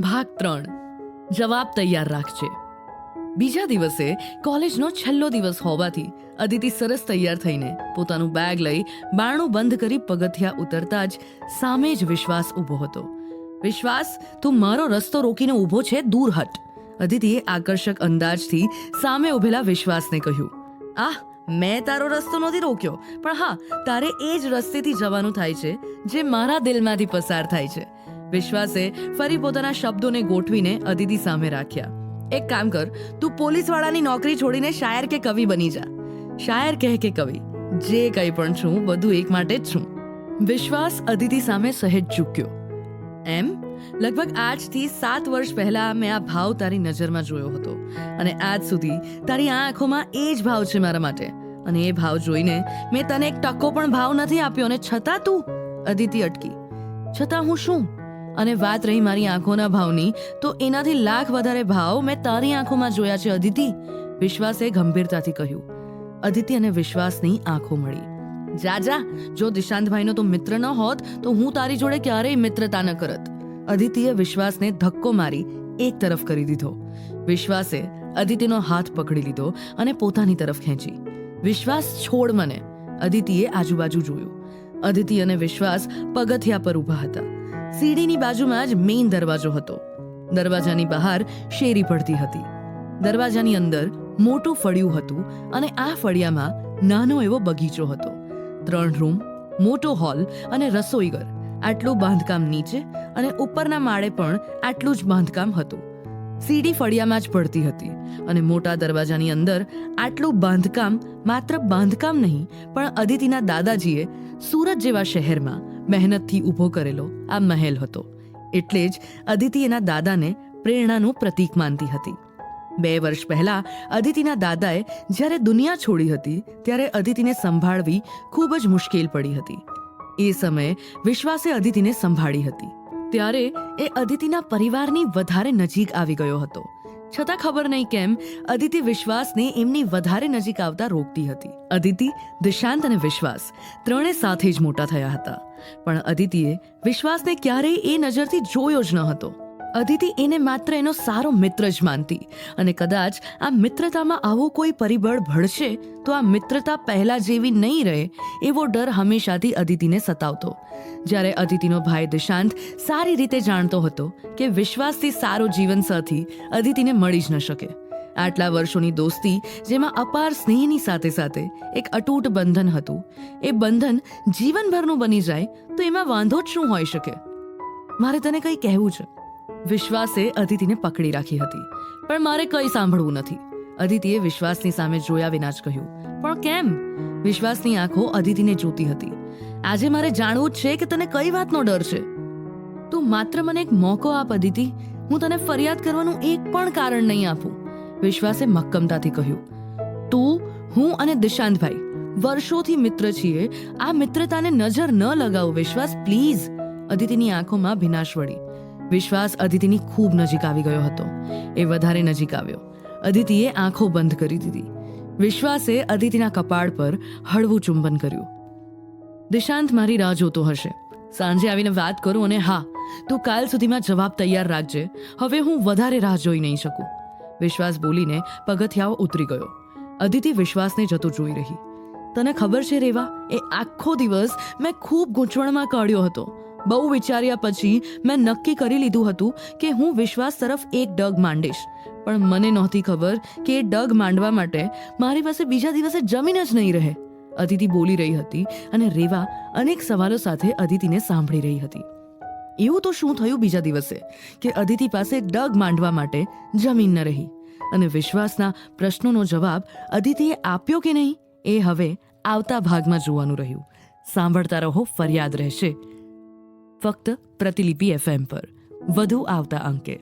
ભાગ ત્રણ. જવાબ તૈયાર રાખજે. બીજા દિવસે કોલેજનો છેલ્લો દિવસ હોવાથી અદિતિ સરસ તૈયાર થઈને પોતાનું બેગ લઈ બારણું બંધ કરી પગથિયા ઉતરતા જ સામે જ વિશ્વાસ ઊભો હતો. વિશ્વાસ, તું મારો રસ્તો રોકીને ઊભો છે? દૂર હટ. અદિતિએ આકર્ષક અંદાજથી સામે ઊભેલા વિશ્વાસને કહ્યું. આહ, મેં તારો રસ્તો નથી રોક્યો. પણ હા, તારે એ જ રસ્તેથી જવાનું થાય છે, જે મારા દિલમાંથી પસાર થાય છે. વિશ્વાસે ફરી પોતાના શબ્દોને ગોઠવીને અદિતિ સામે રાખ્યા. એક કામ કર, તું પોલીસવાળાની નોકરી છોડીને શાયર કે કવિ બની જા. શાયર કહે કે કવિ, જે કંઈ પણ છું, બધું એક માટે જ છું. વિશ્વાસ અદિતિ સામે સહેજ ચૂક્યો. એમ? લગભગ આજથી સાત વર્ષ પહેલા મેં આ ભાવ તારી નજરમાં જોયો હતો. અને આજ સુધી તારી આ આંખોમાં એ જ ભાવ છે મારા માટે. અને એ ભાવ જોઈને મેં તને એક ટકો પણ ભાવ નથી આપ્યો અને છતાં તું? અદિતિ અટકી. છતાં હું શું? અને વાત રહી મારી આંખોના ભાવની, તો એનાથી લાખ વધારે ભાવ મેં તારી આંખોમાં જોયા છે, અદિતિ. વિશ્વાસે ગંભીરતાથી કહ્યું. અદિતિ અને વિશ્વાસની આંખો મળી. જા જા જો દિશાંતભાઈનો તું મિત્ર ન હોત, તો હું તારી જોડે ક્યારેય મિત્રતા ન કરત. અદિતિએ વિશ્વાસને ધક્કો મારી એક તરફ કરી દીધો. વિશ્વાસે અદિતિનો હાથ પકડી લીધો અને પોતાની તરફ ખેંચી. વિશ્વાસ છોડ મને, અદિતિએ આજુબાજુ જોયું. અદિતિ અને વિશ્વાસ પગથિયા પર ઊભા હતા. સીડીની બાજુમાં જ મેઇન દરવાજો હતો. દરવાજાની બહાર શેરી પડતી હતી. દરવાજાની અંદર મોટું ફળિયું હતું અને આ ફળિયામાં નાનો એવો બગીચો હતો. ત્રણ રૂમ, મોટો હોલ અને રસોઈઘર આટલું બાંધકામ નીચે અને ઉપરના માળે પણ આટલું જ બાંધકામ હતું. સીડી ફળિયામાં જ પડતી હતી અને મોટા દરવાજાની અંદર આટલું બાંધકામ માત્ર બાંધકામ નહીં, પણ અદિતિના દાદાજીએ સુરત જેવા શહેરમાં મહેનતથી ઊભો કરેલો આ મહેલ હતો. એટલે જ અદિતિ એના દાદાને પ્રેરણાનું પ્રતીક માનતી હતી. બે વર્ષ પહેલા અદિતિના દાદાએ જ્યારે દુનિયા છોડી હતી, ત્યારે અદિતિને સંભાળવી ખૂબ જ મુશ્કેલ પડી હતી. એ સમયે વિશ્વાસે અદિતિને સંભાળી હતી. ત્યારે એ અદિતિના પરિવારની વધારે નજીક આવી ગયો હતો. છતાં ખબર નહીં કેમ, અદિતિ વિશ્વાસને એમની વધારે નજીક આવતા રોકતી હતી. અદિતિ, દિશાંત અને વિશ્વાસ ત્રણે સાથે જ મોટા થયા હતા. પણ અદિતિએ વિશ્વાસને ક્યારેય એ નજરથી જોયો જ ન હતો. અદિતિ એને માત્ર એનો સારો મિત્ર જ માનતી. અને કદાચ આ મિત્રતામાં આવો કોઈ પરિબળ ભળશે, તો આ મિત્રતા પહેલા જેવી નહીં રહે, એવો ડર હંમેશાથી અદિતિને સતાવતો. જ્યારે અદિતિનો ભાઈ દિશાંત સારી રીતે જાણતો હતો કે વિશ્વાસથી સારો જીવનસાથી અદિતિને મળી જ ન શકે. આટલા વર્ષોની દોસ્તી, જેમાં અપાર સ્નેહની સાથે સાથે એક અતૂટ બંધન હતું. એ બંધન જીવનભરનું બની જાય, તો એમાં વાંધો જ શું હોઈ શકે? મારે તને કંઈ કહેવું છે. વિશ્વાસે અદિતિને પકડી રાખી હતી. પણ મારે કંઈ સાંભળવું નથી. અદિતિએ વિશ્વાસની સામે જોયા વિના જ કહ્યું, પણ કેમ? વિશ્વાસની આંખો અદિતિને જોતી હતી. આજે મારે જાણવું જ છે કે તને કઈ વાતનો ડર છે? તું માત્ર મને એક મોકો આપ, અદિતિ. હું તને ફરિયાદ કરવાનું એક પણ કારણ નહીં આપું. વિશ્વાસે મક્કમતાથી કહ્યું, તું, હું અને દિશાંતભાઈ વર્ષોથી મિત્ર છીએ. આ મિત્રતાને નજર ન લગાવો, વિશ્વાસ, પ્લીઝ. અદિતિની આંખોમાં ભીનાશ વળી. વિશ્વાસ અદિતિની ખૂબ નજીક આવી ગયો હતો. એ વધારે નજીક આવ્યો. અદિતિએ આંખો બંધ કરી દીધી. વિશ્વાસે અદિતિના કપાળ પર હળવું ચુંબન કર્યું. દિશાંત, મારી રાહ જોતો હશે. સાંજે આવીને વાત કરું અને હા, તું કાલ સુધીમાં જવાબ તૈયાર રાખજે. હવે હું વધારે રાહ જોઈ નહીં શકું. વિશ્વાસ બોલીને પગથિયાઓ ઉતરી ગયો. અદિતિ વિશ્વાસને જતો જોઈ રહી. તને ખબર છે રેવા, એ આખો દિવસ મેં ખૂબ ગૂંચવણમાં કાઢ્યો હતો. બહુ વિચાર્યા પછી મેં નક્કી કરી લીધું હતું કે હું વિશ્વાસ તરફ એક ડગ માંડીશ. પણ મને નહોતી ખબર કે એ ડગ માંડવા માટે મારી પાસે બીજા દિવસે જમીન જ નહીં રહે. અદિતિ બોલી રહી હતી અને રેવા અનેક સવાલો સાથે અદિતિને સાંભળી રહી હતી. એવું તો શું થયું બીજા દિવસે કે અદિતિ પાસે ડગ માંડવા માટે જમીન ન રહી? અને વિશ્વાસના પ્રશ્નોનો જવાબ અદિતિએ આપ્યો કે નહીં એ હવે આવતા ભાગમાં જોવાનું રહ્યું. સાંભળતા રહો, ફરિયાદ રહેશે. ફક્ત પ્રતિલિપિ એફએમ પર. વધુ આવતા અંકે.